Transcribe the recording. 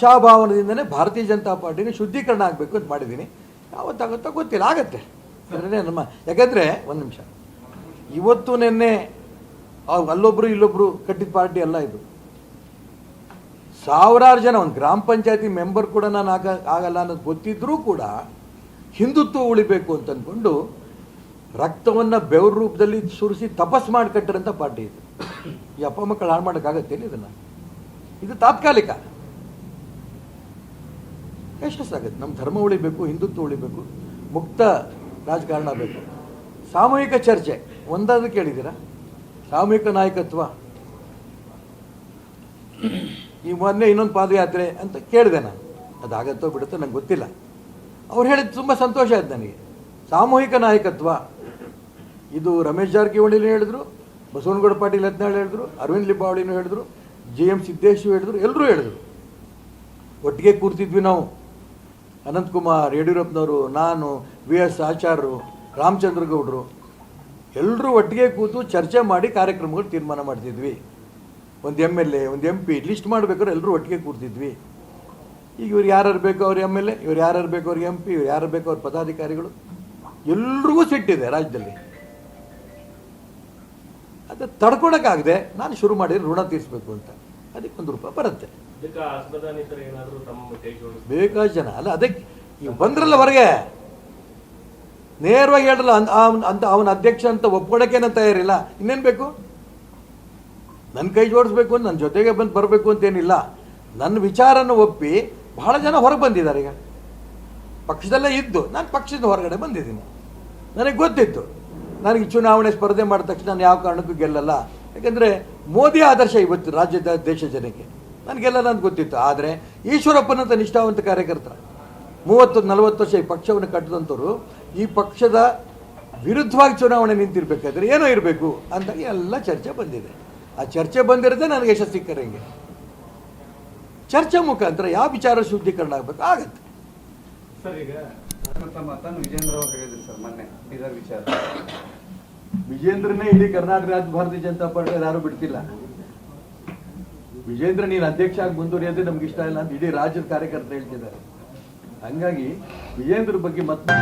ಆಶಾಭಾವನದಿಂದನೇ ಭಾರತೀಯ ಜನತಾ ಪಾರ್ಟಿನ ಶುದ್ಧೀಕರಣ ಆಗಬೇಕು ಅಂತ ಮಾಡಿದ್ದೀನಿ. ಯಾವತ್ತಾಗುತ್ತೋ ಗೊತ್ತಿಲ್ಲ, ಆಗತ್ತೆ. ನಮ್ಮ, ಯಾಕಂದರೆ, ಒಂದು ನಿಮಿಷ. ಇವತ್ತು ನಿನ್ನೆ ಅಲ್ಲೊಬ್ಬರು ಇಲ್ಲೊಬ್ಬರು ಕಟ್ಟಿದ ಪಾರ್ಟಿ ಅಲ್ಲ ಇದು. ಸಾವಿರಾರು ಜನ, ಒಂದು ಗ್ರಾಮ ಪಂಚಾಯತಿ ಮೆಂಬರ್ ಕೂಡ ನಾನು ಆಗ, ಆಗಲ್ಲ ಅನ್ನೋದು ಗೊತ್ತಿದ್ರೂ ಕೂಡ ಹಿಂದುತ್ವ ಉಳಿಬೇಕು ಅಂತ ಅಂದ್ಕೊಂಡು ರಕ್ತವನ್ನು ಬೆವ್ರ ರೂಪದಲ್ಲಿ ಸುರಿಸಿ ತಪಸ್ ಮಾಡಿ ಕಟ್ಟಿರೋಂಥ ಪಾರ್ಟಿ ಇದು. ಈ ಅಪ್ಪ ಮಕ್ಕಳು ಹಾಳು ಮಾಡೋಕ್ಕಾಗತ್ತೇನು ಇದನ್ನು? ಇದು ತಾತ್ಕಾಲಿಕ. ಯಶಸ್ಸಾಗುತ್ತೆ ನಮ್ಮ ಧರ್ಮ ಉಳಿಬೇಕು, ಹಿಂದುತ್ವ ಉಳಿಬೇಕು, ಮುಕ್ತ ರಾಜಕಾರಣ ಬೇಕು. ಸಾಮೂಹಿಕ ಚರ್ಚೆ, ಒಂದಾದ್ರೂ ಕೇಳಿದ್ದೀರಾ? ಸಾಮೂಹಿಕ ನಾಯಕತ್ವ. ಈ ಮೊನ್ನೆ ಇನ್ನೊಂದು ಪಾದಯಾತ್ರೆ ಅಂತ ಕೇಳಿದೆ ನಾನು. ಅದಾಗತ್ತೋ ಬಿಡುತ್ತೋ ನಂಗೆ ಗೊತ್ತಿಲ್ಲ. ಅವ್ರು ಹೇಳಿದ್ದು ತುಂಬ ಸಂತೋಷ ಆಯ್ತು ನನಗೆ. ಸಾಮೂಹಿಕ ನಾಯಕತ್ವ. ಇದು ರಮೇಶ್ ಜಾರಕಿಹೊಳಿನೂ ಹೇಳಿದ್ರು, ಬಸವನಗೌಡ ಪಾಟೀಲ್ ಯತ್ನಾಳ್ ಹೇಳಿದ್ರು, ಅರವಿಂದ್ ಲಿಂಬಾವಳಿನೂ ಹೇಳಿದ್ರು, ಜಿ ಎಂ ಸಿದ್ದೇಶು ಹೇಳಿದ್ರು ಎಲ್ಲರೂ ಹೇಳಿದ್ರು. ಒಟ್ಟಿಗೆ ಕೂರ್ತಿದ್ವಿ ನಾವು. ಅನಂತಕುಮಾರ್ ಯಡಿಯೂರಪ್ಪನವರು, ನಾನು ವಿ ಎಸ್ ಆಚಾರ್ಯರು ರಾಮಚಂದ್ರ ಗೌಡರು ಎಲ್ಲರೂ ಒಟ್ಟಿಗೆ ಕೂತು ಚರ್ಚೆ ಮಾಡಿ ಕಾರ್ಯಕ್ರಮಗಳು ತೀರ್ಮಾನ ಮಾಡ್ತಿದ್ವಿ. ಒಂದು ಎಂ ಎಲ್ ಎ, ಒಂದು ಎಂ ಪಿ ಲಿಸ್ಟ್ ಮಾಡಬೇಕಾದ್ರೆ ಎಲ್ಲರೂ ಒಟ್ಟಿಗೆ ಕೂರ್ತಿದ್ವಿ. ಈಗ ಇವ್ರು ಯಾರ್ಯಾರು ಬೇಕೋ ಅವ್ರ ಎಂ ಎಲ್ ಎ, ಇವ್ರು ಯಾರ್ಯಾರು ಬೇಕೋ ಅವ್ರಿಗೆ ಎಂ ಪಿ, ಇವ್ರು ಯಾರು ಬೇಕೋ ಅವ್ರ ಪದಾಧಿಕಾರಿಗಳು, ಎಲ್ರಿಗೂ ಸಿಟ್ಟಿದೆ ರಾಜ್ಯದಲ್ಲಿ. ಅದು ತಡ್ಕೊಳಕ್ಕಾಗದೆ ನಾನು ಶುರು ಮಾಡಿದ್ರೆ ಋಣ ತೀರಿಸಬೇಕು ಅಂತ. ಅದಕ್ಕೆ ಒಂದು ರೂಪಾಯಿ ಬರುತ್ತೆ ಬೇಕಾದ ಜನ ಅಲ್ಲ ಅದಕ್ಕೆ ನೀವು ಬಂದ್ರಲ್ಲ ಹೊರಗೆ. ನೇರವಾಗಿ ಹೇಳ್ರಲ್ಲ ಅಂತ ಅವನ ಅಧ್ಯಕ್ಷ ಅಂತ ಒಪ್ಕೊಳಕ್ಕೇನ ತಯಾರಿಲ್ಲ. ಇನ್ನೇನು ಬೇಕು? ನನ್ನ ಕೈ ಜೋಡಿಸ್ಬೇಕು ಅಂತ ನನ್ನ ಜೊತೆಗೆ ಬಂದು ಬರಬೇಕು ಅಂತೇನಿಲ್ಲ. ನನ್ನ ವಿಚಾರನ ಒಪ್ಪಿ ಬಹಳ ಜನ ಹೊರಗೆ ಬಂದಿದ್ದಾರೆ ಈಗ. ಪಕ್ಷದಲ್ಲೇ ಇದ್ದು ನಾನು ಪಕ್ಷದ ಹೊರಗಡೆ ಬಂದಿದ್ದೀನಿ. ನನಗೆ ಗೊತ್ತಿತ್ತು. ನನಗೆ ಚುನಾವಣೆ ಸ್ಪರ್ಧೆ ಮಾಡಿದ ತಕ್ಷಣ ನಾನು ಯಾವ ಕಾರಣಕ್ಕೂ ಗೆಲ್ಲಲ್ಲ. ಯಾಕಂದರೆ ಮೋದಿ ಆದರ್ಶ ಇವತ್ತು ರಾಜ್ಯದ ದೇಶ ಜನಕ್ಕೆ. ನನಗೆಲ್ಲ ನನಗೆ ಗೊತ್ತಿತ್ತು. ಆದರೆ ಈಶ್ವರಪ್ಪನಂತ ನಿಷ್ಠಾವಂತ ಕಾರ್ಯಕರ್ತ ಮೂವತ್ತು, ನಲವತ್ತು ವರ್ಷ ಈ ಪಕ್ಷವನ್ನು ಕಟ್ಟಿದಂಥವ್ರು ಈ ಪಕ್ಷದ ವಿರುದ್ಧವಾಗಿ ಚುನಾವಣೆ ನಿಂತಿರ್ಬೇಕಾದ್ರೆ ಏನೋ ಇರಬೇಕು ಅಂತ ಎಲ್ಲ ಚರ್ಚೆ ಬಂದಿದೆ. ಆ ಚರ್ಚೆ ಬಂದಿರೋದೇ ನನಗೆ ಯಶಸ್ಸು ಸಿಕ್ಕರೆ ಹಿಂಗೆ ಚರ್ಚೆ ಮುಖಾಂತರ ಯಾವ ವಿಚಾರ ಶುದ್ಧೀಕರಣ ಆಗಬೇಕು? ಆಗತ್ತೆ. ಸರ್, ಈಗ ವಿಜೇಂದ್ರ ಅವರು ಹೇಳಿದ್ರು ಸರ್ ಮೊನ್ನೆ ಇದರ ವಿಚಾರ. ವಿಜೇಂದ್ರನೇ ಇಡೀ ಕರ್ನಾಟಕ ರಾಜ್ಯ ಭಾರತೀಯ ಜನತಾ ಪಾರ್ಟಿ ಯಾರು ಬಿಡ್ತಿಲ್ಲ. ವಿಜೇಂದ್ರ ನೀನು ಅಧ್ಯಕ್ಷ ಆಗಿ ಮುಂದುವರಿಯೋದೇ ನಮ್ಗೆ ಇಷ್ಟ ಇಲ್ಲ ಅಂತ ಇಡೀ ರಾಜ್ಯದ ಕಾರ್ಯಕರ್ತರು ಹೇಳ್ತಿದ್ದಾರೆ. ಹಂಗಾಗಿ ವಿಜೇಂದ್ರ ಬಗ್ಗೆ ಮತ್ತೆ